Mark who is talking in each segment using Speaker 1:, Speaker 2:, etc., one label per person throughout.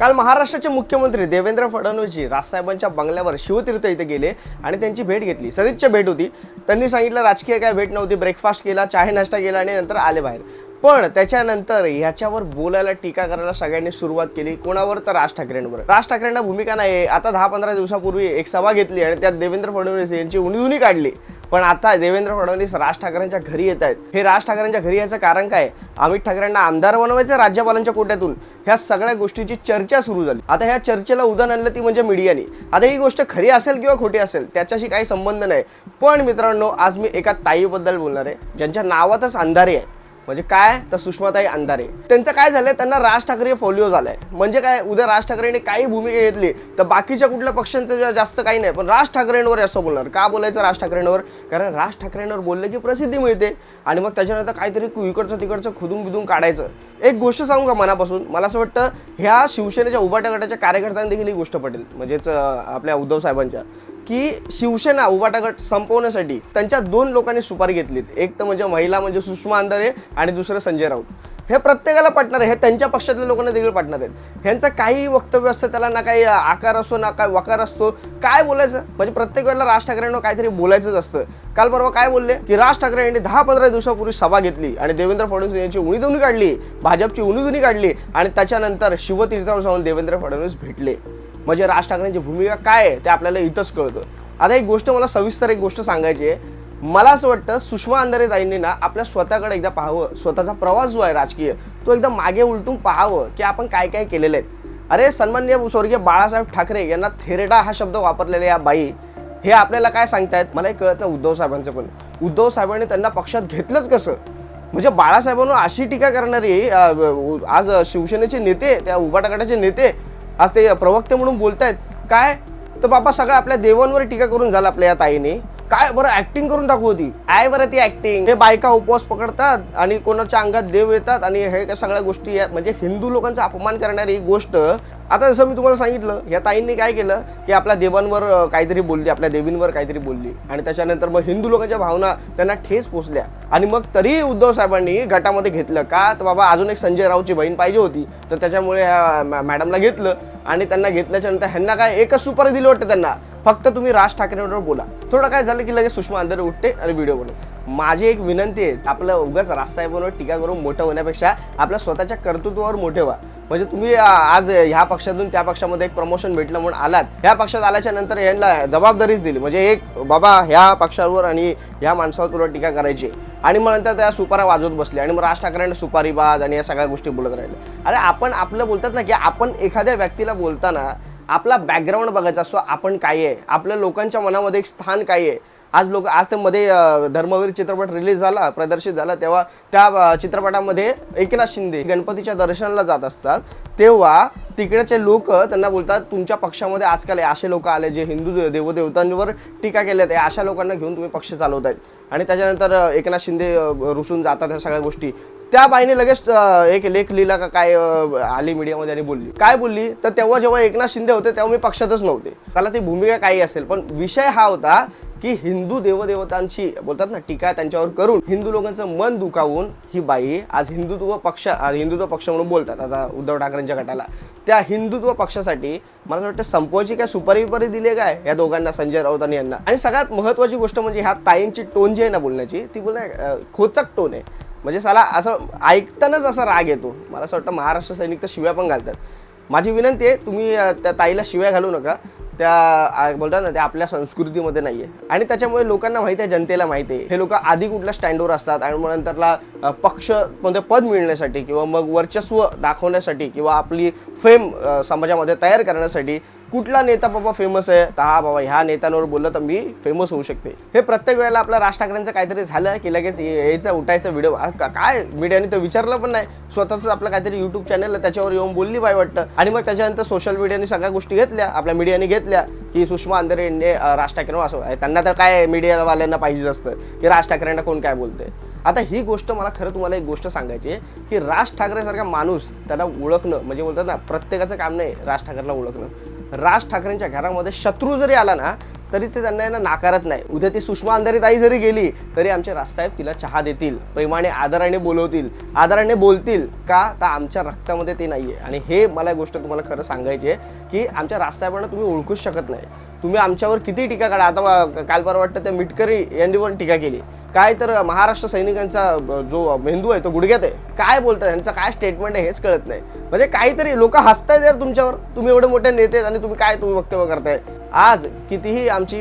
Speaker 1: काल महाराष्ट्राचे मुख्यमंत्री देवेंद्र फडणवीसजी राजसाहेबांच्या बंगल्यावर शिवतीर्थ इथे गेले आणि त्यांची भेट घेतली. सदिच्छा भेट होती. त्यांनी सांगितलं राजकीय काय भेट नव्हती. ब्रेकफास्ट केला चाय नाश्ता केला आणि नंतर आले बाहेर. पण त्याच्यानंतर ह्याच्यावर बोलायला टीका करायला सगळ्यांनी सुरुवात केली. कोणावर? तर राज ठाकरेंवर. राज ठाकरेंना भूमिका नाही आता दहा पंधरा दिवसापूर्वी एक सभा घेतली आणि त्यात देवेंद्र फडणवीस यांची उणीधुनी काढली. पण आता देवेंद्र फडणवीस राज ठाकरेंच्या घरी येत आहेत. हे राज ठाकरेंच्या घरी याचं कारण काय? अमित ठाकरेंना आमदार बनवायचं राज्यपालांच्या कोट्यातून. ह्या सगळ्या गोष्टीची चर्चा सुरू झाली. आता ह्या चर्चेला उदाहरण आणलं ती म्हणजे मीडियाने. आता ही गोष्ट खरी असेल किंवा खोटी असेल त्याच्याशी काही संबंध नाही. पण मित्रांनो आज मी एका ताईबद्दल बोलणार आहे ज्यांच्या नावातच अंधारे आहे. म्हणजे काय? तर सुषमाताई अंधारे. त्यांचं काय झालंय? त्यांना राज ठाकरे फॉलिओ झालाय. म्हणजे काय? उद्या राज ठाकरेंनी काही भूमिका घेतली तर बाकीच्या कुठल्या पक्षांचं जास्त काही नाही. पण राज ठाकरेंवर असं बोलणार. का बोलायचं राज ठाकरेंवर? कारण राज ठाकरेंवर बोललं की प्रसिद्धी मिळते. आणि मग त्याच्यानंतर काहीतरी इकडचं तिकडचं खुदून बिदून काढायचं. एक गोष्ट सांगू का मनापासून? मला असं वाटतं ह्या शिवसेनेच्या उभाट्या गटाच्या कार्यकर्त्यांना देखील ही गोष्ट पटेल. म्हणजेच आपल्या उद्धव साहेबांच्या. की शिवसेना उभाटा गट संपवण्यासाठी त्यांच्या दोन लोकांनी सुपारी घेतलीत. एक तर म्हणजे महिला म्हणजे सुषमा अंधारे आणि दुसरं संजय राऊत. हे प्रत्येकाला पटणार आहे हे त्यांच्या पक्षातल्या लोकांना देखील पटणार आहेत. ह्यांचं काही वक्तव्य असतं त्याला ना काही आकार असतो ना काय वकार असतो. काय बोलायचं? म्हणजे प्रत्येक वेळेला राज ठाकरेंना काहीतरी बोलायचंच असतं. काल परवा काय बोलले? की राज ठाकरे यांनी दहा पंधरा दिवसापूर्वी सभा घेतली आणि देवेंद्र फडणवीस यांची उणीधुनी काढली भाजपची उणीधुनी काढली आणि त्याच्यानंतर शिवतीर्थावर जाऊन देवेंद्र फडणवीस भेटले. म्हणजे राज ठाकरेंची भूमिका काय आहे ते आपल्याला इथंच कळतं. आता एक गोष्ट मला सविस्तर एक गोष्ट सांगायची आहे. मला असं वाटतं सुषमा अंधारे ताईंनी ना आपल्या स्वतःकडे एकदा पाहावं. स्वतःचा प्रवास जो आहे राजकीय तो एकदा मागे उलटून पाहावं की आपण काय काय केलेलं आहे अरे सन्माननीय स्वर्गीय बाळासाहेब ठाकरे यांना थेरडा हा शब्द वापरलेला या बाई. हे आपल्याला काय सांगतायत? मला हे कळत नाही उद्धव साहेबांचं पण. उद्धव साहेबांनी त्यांना पक्षात घेतलंच कसं? म्हणजे बाळासाहेबांवर अशी टीका करणारी आज शिवसेनेचे नेते त्या उभाटा नेते आज ते प्रवक्ते म्हणून बोलतायत. काय? तर बाबा सगळं आपल्या देवांवर टीका करून झालं आपल्या या ताईने. काय बरं ऍक्टिंग करून दाखवती आहे बरं ती ऍक्टिंग हे बायका उपवास पकडतात आणि कोणाच्या अंगात देव येतात आणि हे सगळ्या गोष्टी म्हणजे हिंदू लोकांचा अपमान करणारी ही गोष्ट आता जसं मी तुम्हाला सांगितलं या ताईंनी काय केलं की आपल्या देवांवर काहीतरी बोलली आपल्या देवींवर काहीतरी बोलली. आणि त्याच्यानंतर मग हिंदू लोकांच्या भावना त्यांना ठेस पोचल्या. आणि मग तरी उद्धव साहेबांनी गटामध्ये घेतलं. का? तर बाबा अजून एक संजय रावची बहीण पाहिजे होती. तर त्याच्यामुळे ह्या मॅडमला घेतलं. आणि त्यांना घेतल्याच्या नंतर ह्यांना काय एकच सुपारी दिली वाटतं त्यांना. फक्त तुम्ही राज ठाकरेंवर बोला. थोडं काय झालं की लगेच सुषमा अंदर उठते आणि व्हिडिओ बनवते. माझी एक विनंती आहे आपलं उगाच राजसाहेबांवर टीका करून मोठं होण्यापेक्षा आपल्या स्वतःच्या कर्तृत्वावर मोठे व्हा. म्हणजे तुम्ही आज ह्या पक्षातून त्या पक्षामध्ये एक प्रमोशन भेटलं म्हणून आलात. ह्या पक्षात आल्याच्यानंतर यांना जबाबदारीच दिली. म्हणजे एक बाबा ह्या पक्षावर आणि ह्या माणसावर तुला टीका करायची आणि मग नंतर त्या सुपारा वाजवत बसले आणि मग राज ठाकरेंना सुपारी बाज आणि या सगळ्या गोष्टी बोलत राहिले. अरे आपण आपलं बोलतात ना की आपण एखाद्या व्यक्तीला बोलताना आपला बॅकग्राऊंड बघायचा. असतो आपण काय आहे? आपल्या लोकांच्या मनामध्ये एक स्थान काय आहे? आज लोक आज ते मध्ये धर्मवीर चित्रपट रिलीज झाला प्रदर्शित झाला तेव्हा त्या चित्रपटामध्ये एकनाथ शिंदे गणपतीच्या दर्शनाला जात असतात. तेव्हा तिकडचे लोक त्यांना बोलतात तुमच्या पक्षामध्ये आजकाल असे लोक आले जे हिंदू देवदेवतांवर टीका केल्या आहेत अशा लोकांना घेऊन तुम्ही पक्ष चालवत आहेत आणि त्याच्यानंतर एकनाथ शिंदे रुसून जातात ह्या सगळ्या गोष्टी. त्या बाईने लगेच एक लेख लिहिला का काय आली मीडियामध्ये आणि बोलली. काय बोलली? तर तेव्हा जेव्हा एकनाथ शिंदे होते तेव्हा मी पक्षातच नव्हते. त्याला ती भूमिका काही असेल पण विषय हा होता की हिंदू देवदेवतांची बोलतात ना टीका त्यांच्यावर करून हिंदू लोकांचं मन दुखावून ही बाई आज हिंदुत्व पक्ष हिंदुत्व पक्ष म्हणून बोलतात. आता उद्धव ठाकरेंच्या गटाला. त्या हिंदुत्व पक्षासाठी मला असं वाटतं संपवायची काय सुपारी दिले दिली काय या दोघांना संजय राऊत आणि यांना? आणि सगळ्यात महत्त्वाची गोष्ट म्हणजे ह्या ताईंची टोन जी आहे ना बोलण्याची ती बोल खोचक टोन आहे. म्हणजे साला असं ऐकतानाच असा राग येतो. मला असं वाटतं महाराष्ट्र सैनिक तर शिव्या पण घालतात. माझी विनंती आहे तुम्ही त्या ताईला शिव्या घालू नका. त्या बोलतात ना त्या आपल्या संस्कृतीमध्ये नाही आहे आणि त्याच्यामुळे लोकांना माहिती आहे जनतेला माहिती आहे. हे लोक आधी कुठल्या स्टँडवर असतात आणि मग नंतरला पक्षमध्ये पक्ष पद मिळण्यासाठी किंवा मग वर्चस्व दाखवण्यासाठी किंवा आपली फेम समाजामध्ये तयार करण्यासाठी कुठला नेता बाबा फेमस आहे? तर हा बाबा ह्या नेत्यांवर बोललं तर मी फेमस होऊ शकते. हे प्रत्येक वेळेला आपल्या राज ठाकरेंचं काहीतरी झालं की लगेच यायचा उठायचा व्हिडिओ काय? मीडियाने तर विचारलं पण नाही. स्वतःच आपलं काहीतरी युट्यूब चॅनल आहे त्याच्यावर येऊन बोलली बाय वाटतं. आणि मग त्याच्यानंतर सोशल मीडियाने सगळ्या गोष्टी घेतल्या. आपल्या मीडियाने घेतल्या की सुषमा अंधारे राज ठाकरेंवर असं आहे. त्यांना तर काय मीडियावाल्यांना पाहिजे असतं. की राज ठाकरेंना कोण काय बोलतंय? आता ही गोष्ट मला खरं तुम्हाला एक गोष्ट सांगायची आहे की राज ठाकरेसारखा माणूस त्याला ओळखणं म्हणजे बोलतात ना प्रत्येकाचं काम नाही राज ठाकरेला ओळखणं. राज ठाकरेंच्या घरामध्ये शत्रू जरी आला ना तरी ते त्यांना यांना नाकारत नाही. उद्या ती सुषमा अंधारी ताई जरी गेली तरी आमचे राजसाहेब तिला चहा देतील प्रेमाने आदराने बोलवतील. आदराने बोलतील का? तर आमच्या रक्तामध्ये ते नाही आहे आणि हे मला एक गोष्ट तुम्हाला खरं सांगायची आहे की आमच्या राजसाहेबांना तुम्ही ओळखूच शकत नाही. तुम्ही आमच्यावर किती टीका काढा आता काल परवा वाटतं त्या मिटकरी यांनी पण टीका केली. काय तर महाराष्ट्र सैनिकांचा जो मेंदू आहे तो गुडघ्यात आहे. काय बोलतात? यांचं काय स्टेटमेंट आहे हेच कळत नाही. म्हणजे काहीतरी लोक हसतायत यार तुमच्यावर. तुम्ही एवढे मोठे नेते आहेत आणि तुम्ही काय तुम्ही वक्तव्य करताय? आज कितीही आमची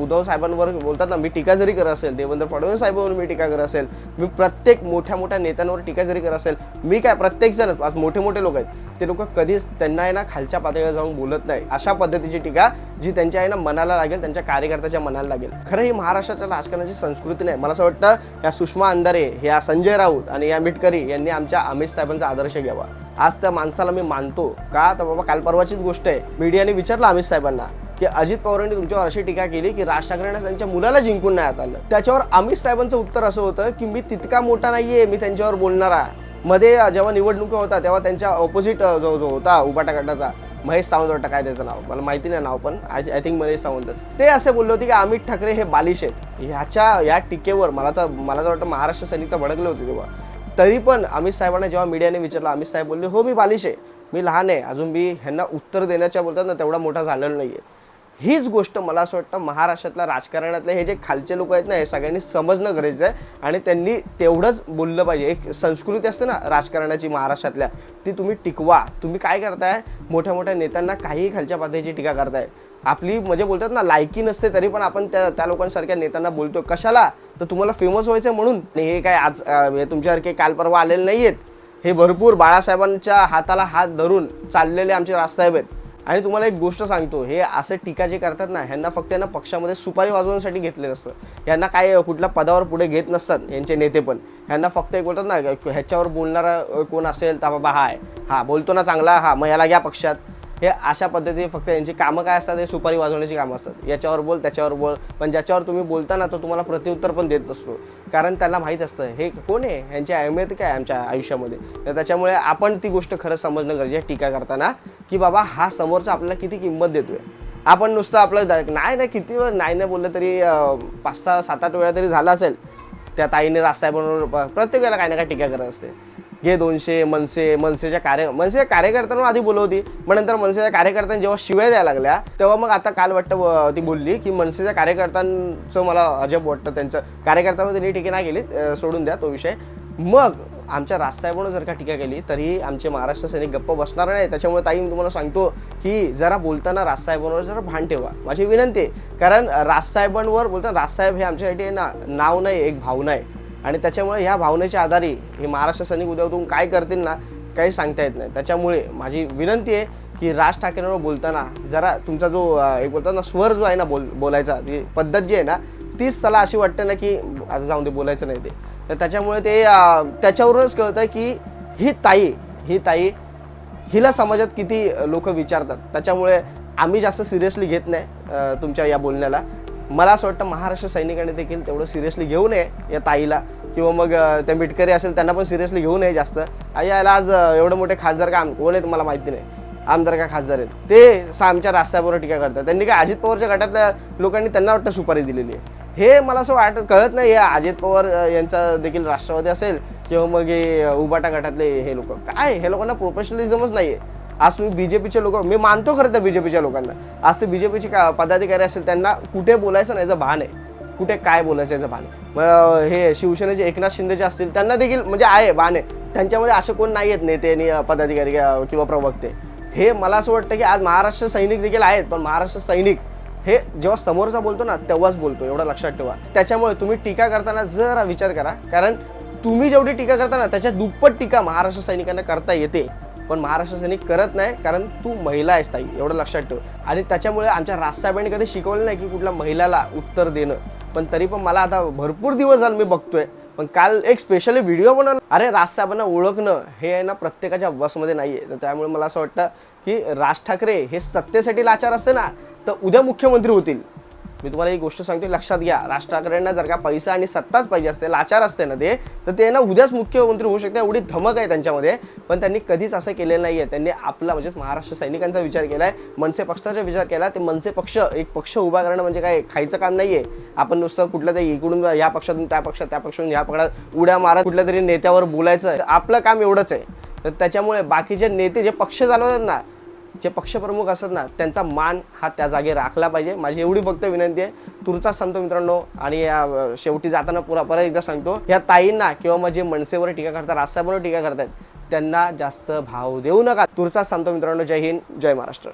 Speaker 1: उद्धव साहेबांवर बोलतात ना मी टीका जरी करत असेल देवेंद्र फडणवीस साहेबांवर मी टीका करत असेल मी प्रत्येक मोठ्या मोठ्या नेत्यांवर टीका जरी करत असेल मी काय प्रत्येक जण आज मोठे मोठे लोक आहेत ते लोक कधीच त्यांना आहे ना खालच्या पातळीवर जाऊन बोलत नाही. अशा पद्धतीची टीका जी त्यांच्या आहे ना मनाला लागेल त्यांच्या कार्यकर्त्याच्या मनाला लागेल. खरं ही महाराष्ट्राच्या राजकारणाची संस्कृती नाही. मला असं वाटतं या सुषमा अंधारे ह्या संजय राऊत आणि या मिटकरी यांनी आमच्या अमित साहेबांचा आदर्श घ्यावा. आज त्या माणसाला मी मानतो का? तर बाबा काल परवाचीच गोष्ट आहे. मीडियाने विचारलं अमित साहेबांना की अजित पवारांनी तुमच्यावर अशी टीका केली की राज ठाकरेंना त्यांच्या मुलाला जिंकून नाही आलं. त्याच्यावर अमित साहेबांचं उत्तर असं होतं की मी तितका मोठा नाहीये मी त्यांच्यावर बोलणारा मध्ये जेव्हा निवडणुका होता तेव्हा त्यांच्या ऑपोजिट जो जो होता उपाटा गटाचा महेश सावंत वाटतं काय त्याचं नाव? मला माहिती नाही नाव पण आय आय थिंक महेश सावंतच. ते असे बोलले होते की अमित ठाकरे हे बालिश आहेत. ह्याच्या या टीकेवर मला तर मला तर वाटतं महाराष्ट्र सैनिक तर भडकले होते तेव्हा. तरी पण अमित साहेबांना जेव्हा मीडियाने विचारलं अमित साहेब बोलले हो मी बालिश आहे. मी लहान आहे. अजून मी ह्यांना उत्तर देण्याच्या बोलतात ना तेवढा मोठा झालेलो नाही आहे हीच गोष्ट मला असं वाटतं महाराष्ट्रातल्या राजकारणातले हे जे खालचे लोक आहेत ना हे सगळ्यांनी समजणं गरजेचं आहे. आणि त्यांनी तेवढंच बोललं पाहिजे. एक संस्कृती असते ना राजकारणाची महाराष्ट्रातल्या ती तुम्ही टिकवा. तुम्ही काय करताय? मोठ्या मोठ्या नेत्यांना काहीही खालच्या पातळीची टीका करताय. आपली म्हणजे बोलतात ना लायकी नसते तरी पण आपण त्या त्या लोकांसारख्या नेत्यांना बोलतो कशाला? तर तुम्हाला फेमस व्हायचं आहे म्हणून हे काय आज तुमच्यासारखे काल परवा आलेले नाही आहेत हे भरपूर बाळासाहेबांच्या हाताला हात धरून चाललेले आमचे राजसाहेब आहेत. आणि तुम्हाला एक गोष्ट सांगतो हे असे टीका जे करतात ना ह्यांना फक्त यांना पक्षामध्ये सुपारी वाजवण्यासाठी घेतलेलं नसतं यांना काय कुठल्या पदावर पुढे घेत नसतात यांचे नेते पण. ह्यांना फक्त एक बोलतात ना ह्याच्यावर बोलणारा कोण असेल तर बाबा हाय. हा बोलतो ना चांगला हा मग याला घ्या पक्षात. हे अशा पद्धतीने फक्त यांची कामं काय असतात हे सुपारी वाजवण्याची कामं असतात. याच्यावर बोल त्याच्यावर बोल. पण ज्याच्यावर तुम्ही बोलता ना तो तुम्हाला प्रत्युत्तर पण देत नसतो. कारण त्यांना माहीत असतं हे कोण आहे? ह्यांची अहमियत काय आमच्या आयुष्यामध्ये? तर त्याच्यामुळे आपण ती गोष्ट खरं समजणं गरजेचं टीका करताना. की बाबा हा समोरचा आपल्याला किती किंमत देतोय. आपण नुसतं आपलं नाही नाही किती वेळ नाही नाही बोललं तरी पाच सहा सात आठ वेळा तरी झालं असेल. त्या ताईने रास्ताबरोबर प्रत्येक वेळेला काही ना काही टीका करत असते. घे दोनशे मनसे मनसेच्या कार्य मनसेच्या कार्यकर्त्यांवर आधी बोलवती मग नंतर मनसेच्या कार्यकर्त्यांनी जेव्हा शिव्या द्यायला लागल्या तेव्हा मग आता काल वाटतं ती बोलली की मनसेच्या कार्यकर्त्यांचं मला अजब वाटतं त्यांचं कार्यकर्त्यांवर त्यांनी टीके नाही केली सोडून द्या तो विषय. मग आमच्या राजसाहेबांवर जर का टीका केली तरी आमचे महाराष्ट्र सैनिक गप्प बसणार नाही. त्याच्यामुळे ताई मी तुम्हाला सांगतो की जरा बोलताना राजसाहेबांवर जरा भान ठेवा. माझी विनंती आहे कारण राजसाहेबांवर बोलताना राजसाहेब हे आमच्यासाठी ना नाव नाही एक भावना आहे. आणि त्याच्यामुळे ह्या भावनेच्या आधारे हे महाराष्ट्र सैनिक उद्या उठून काय करतील ना काही सांगता येत नाही. त्याच्यामुळे माझी विनंती आहे की राज ठाकरेंवर बोलताना जरा तुमचा जो एक बोलताना स्वर जो आहे ना बोल बोलायचा ती पद्धत जी आहे ना तीच त्याला अशी वाटते ना की आता जाऊन ते बोलायचं नाही ते. तर त्याच्यामुळे ते त्याच्यावरूनच कळतं की ही ताई ही ताई हिला समाजात किती लोक विचारतात. त्याच्यामुळे आम्ही जास्त सिरियसली घेत नाही तुमच्या या बोलण्याला. मला असं वाटतं महाराष्ट्र सैनिकांनी देखील तेवढं सिरियसली घेऊ नये या ताईला. किंवा मग त्या मिटकरी असेल त्यांना पण सिरियसली घेऊ नये जास्त. आई याला आज एवढं एवढे मोठे खासदार का आम कोण आहेत मला माहिती नाही. आमदार का खासदार आहेत. ते आमच्या रास्त्यावर टीका करतात. त्यांनी काय अजित पवारच्या गटातल्या लोकांनी त्यांना वाटतं सुपारी दिलेली आहे. हे मला असं वाटत कळत नाही अजित पवार यांचा देखील राष्ट्रवादी असेल किंवा मग हे उबाटा गटातले हे लोक. काय? हे लोकांना प्रोफेशनलिझमच नाही आहे आज तुम्ही बीजेपीचे लोक मी मानतो खरं त्या बीजेपीच्या लोकांना. आज ते बीजेपीचे का पदाधिकारी असेल त्यांना कुठे बोलायचं नाही याचं भान आहे. कुठे काय बोलायचं याचं भान आहे. मग हे शिवसेनेचे एकनाथ शिंदे जे असतील त्यांना देखील म्हणजे आहे भान आहे. त्यांच्यामध्ये असे कोण नाही आहेत नेते आणि पदाधिकारी किंवा प्रवक्ते. हे मला असं वाटतं की आज महाराष्ट्र सैनिक देखील आहेत पण महाराष्ट्र सैनिक हे जेव्हा समोरचा बोलतो ना तेव्हाच बोलतो एवढं लक्षात ठेवा. त्याच्यामुळे तुम्ही टीका करताना जरा विचार करा. कारण तुम्ही जेवढी टीका करताना त्याच्या दुप्पट टीका महाराष्ट्र सैनिकांना करता येते. पण महाराष्ट्र सैनिक करत नाही कारण तू महिला आहेस ताई एवढं लक्षात ठेव. आणि त्याच्यामुळे आमच्या राजसाहेबांनी कधी शिकवलं नाही की कुठल्या महिलाला उत्तर देणं. पण तरी पण मला आता भरपूर दिवस झाले मी बघतोय. पण काल एक स्पेशली व्हिडिओ बनवला. अरे राजसाहेबांना ओळखणं हे आहे ना प्रत्येकाच्या वसमध्ये नाही आहे तर त्यामुळे मला असं वाटतं की राज ठाकरे हे सत्तेसाठी लाचार असते ना तर उद्या मुख्यमंत्री होतील. मी तुम्हाला एक गोष्ट सांगतो लक्षात घ्या. राज ठाकरेंना जर का पैसा आणि सत्ताच पाहिजे असते लाचार असते ना ते तर ते ना उद्याच मुख्यमंत्री होऊ शकते. एवढी धमक आहे त्यांच्यामध्ये. पण त्यांनी कधीच असं केलेलं नाही आहे त्यांनी आपला म्हणजेच महाराष्ट्र सैनिकांचा विचार केला आहे मनसे पक्षाचा विचार केला ते मनसे पक्ष एक पक्ष उभा करणं म्हणजे काय? खायचं काम नाही आहे आपण नुसतं कुठलं तरी इकडून या पक्षातून त्या पक्षात त्या पक्षातून या पक्षात उड्या मारत कुठल्या तरी नेत्यावर बोलायचं आपलं काम एवढंच आहे. तर त्याच्यामुळे बाकीचे नेते जे पक्ष चालवतात ना जे पक्षप्रमुख असतात ना त्यांचा मान हा त्या जागी राखला पाहिजे. माझी एवढी फक्त विनंती आहे. तुरचाच सांगतो मित्रांनो आणि या, शेवटी जाताना पुरा परत एकदा सांगतो या ताईंना किंवा मग जे मनसेवर टीका करतात रास्त्यावर टीका करतात त्यांना जास्त भाव देऊ नका. तुरचाच सांगतो मित्रांनो जय हिंद जय महाराष्ट्र.